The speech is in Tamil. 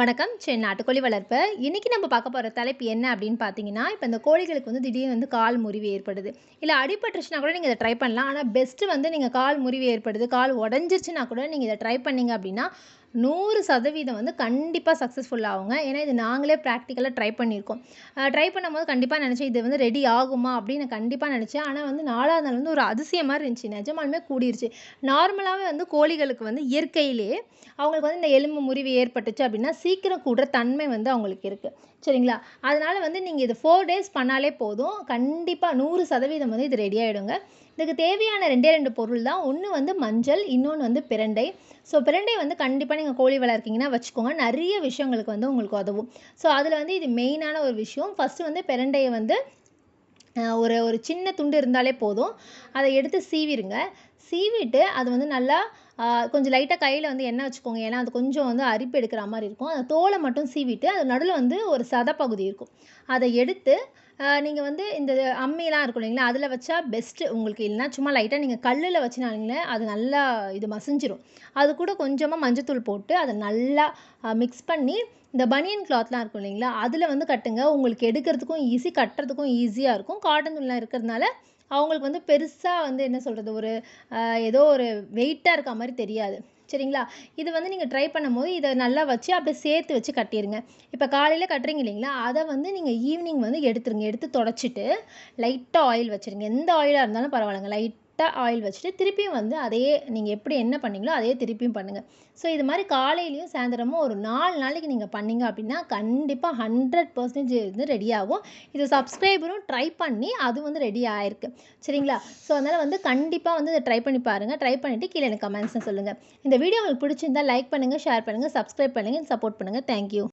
வணக்கம். சரி நாட்டுக்கோழி வளர்ப்பு. இன்றைக்கி நம்ம பார்க்க போகிற தலைப்பு என்ன அப்படின்னு பார்த்தீங்கன்னா இப்போ இந்த கோழிகளுக்கு வந்து திடீர்னு வந்து கால் முறிவு ஏற்படுது. இல்லை அடிபட்டுருச்சுன்னா கூட நீங்கள் இதை ட்ரை பண்ணலாம். ஆனால் பெஸ்ட்டு வந்து நீங்கள் கால் முறிவு ஏற்படுது. கால் உடஞ்சிருச்சுன்னா கூட நீங்கள் இதை ட்ரை பண்ணீங்க அப்படின்னா நூறு சதவீதம் வந்து கண்டிப்பாக சக்ஸஸ்ஃபுல் ஆகுங்க. ஏன்னா இது நாங்களே ப்ராக்டிக்கலாக ட்ரை பண்ணியிருக்கோம். ட்ரை பண்ணும்போது கண்டிப்பாக நினச்சேன் இது வந்து ரெடி ஆகுமா அப்படின்னு கண்டிப்பாக நினச்சேன். ஆனால் வந்து நாலாவது நாள் வந்து ஒரு அதிசயம் மாதிரி இருந்துச்சு. நிஜமாலுமே கூடிருச்சு. நார்மலாகவே வந்து கோழிகளுக்கு வந்து இயற்கையிலே அவங்களுக்கு வந்து இந்த எலும்பு முறிவு ஏற்பட்டுச்சு அப்படின்னா சீக்கிரம் கூடுற தன்மை வந்து அவங்களுக்கு இருக்குது சரிங்களா? அதனால் வந்து நீங்கள் இது ஃபோர் டேஸ் பண்ணாலே போதும். கண்டிப்பாக நூறு சதவீதம் வந்து இது ரெடி ஆகிடுங்க இதுக்கு தேவையான ரெண்டே ரெண்டு பொருள் தான். ஒன்று வந்து மஞ்சள் இன்னொன்று வந்து பிரண்டை. ஸோ பிரண்டை வந்து கண்டிப்பாக நீங்கள் கோழி வளர்க்கிங்கன்னா வச்சுக்கோங்க. நிறைய விஷயங்களுக்கு வந்து உங்களுக்கு உதவும். ஸோ அதில் வந்து இது மெயினான ஒரு விஷயம். ஃபஸ்ட்டு வந்து பிரண்டையை வந்து ஒரு ஒரு சின்ன துண்டு இருந்தாலே போதும். அதை எடுத்து சீவிருங்க. சீவிட்டு அது வந்து நல்லா கொஞ்சம் லைட்டாக கையில் வந்து எண்ணெய் வச்சுக்கோங்க. ஏன்னா அது கொஞ்சம் வந்து அரிப்பு எடுக்கிற மாதிரி இருக்கும். அந்த தோலை மட்டும் சீவிட்டு அது நடுவில் வந்து ஒரு சதப்பகுதி இருக்கும். அதை எடுத்து நீங்கள் வந்து இந்த அம்மிலாம் இருக்கும் இல்லைங்களா அதில் வச்சா பெஸ்ட்டு உங்களுக்கு. இல்லைன்னா சும்மா லைட்டாக நீங்கள் கல்லில் வச்சுனாங்களே அது நல்லா இது மசிஞ்சிரும். அது கூட கொஞ்சமாக மஞ்சத்தூள் போட்டு அதை நல்லா மிக்ஸ் பண்ணி இந்த பனியன் கிளாத்லாம் இருக்கும் இல்லைங்களா அதில் வந்து கட்டுங்க. உங்களுக்கு எடுக்கிறதுக்கும் ஈஸி கட்டுறதுக்கும் ஈஸியாக இருக்கும். காட்டன் துணிலாம் இருக்கிறதுனால அவங்களுக்கு வந்து பெருசாக வந்து என்ன சொல்கிறது ஒரு ஏதோ ஒரு வெயிட்டாக இருக்க மாதிரி தெரியாது. சரிங்களா? இது வந்து நீங்கள் ட்ரை பண்ணும்போது இதை நல்லா வச்சு அப்படியே சேர்த்து வச்சு கட்டிடுங்க இப்போ காலையில் கட்டுறீங்க இல்லைங்களா? அதை வந்து நீங்கள் ஈவினிங் வந்து எடுத்துருங்க. எடுத்து தொடச்சிட்டு லைட்டாக ஆயில் வச்சுருங்க. எந்த ஆயிலாக இருந்தாலும் பரவாயில்லைங்க. லைட்டாக ஆயில் வச்சுட்டு திருப்பியும் வந்து அதையே நீங்கள் எப்படி என்ன பண்ணீங்களோ அதையே திருப்பியும் பண்ணுங்கள் ஸோ இது மாதிரி காலையிலையும் சாயந்தரமும் ஒரு நாலு நாளைக்கு நீங்கள் பண்ணீங்க அப்படின்னா கண்டிப்பாக ஹண்ட்ரட் பர்சன்டேஜ் வந்து ரெடி ஆகும். இது சப்ஸ்கிரைபரும் ட்ரை பண்ணி அது வந்து ரெடி ஆயிருக்கு. சரிங்களா? ஸோ அதனால் வந்து கண்டிப்பாக வந்து இதை ட்ரை பண்ணி பாருங்கள் ட்ரை பண்ணிவிட்டு கீழே எனக்கு கமெண்ட்ஸில் சொல்லுங்கள் இந்த வீடியோ உங்களுக்கு பிடிச்சிருந்தா லைக் பண்ணுங்கள் ஷேர் பண்ணுங்கள் சப்ஸ்கிரைப் பண்ணுங்கள் சப்போர்ட் பண்ணுங்கள் தேங்க்யூ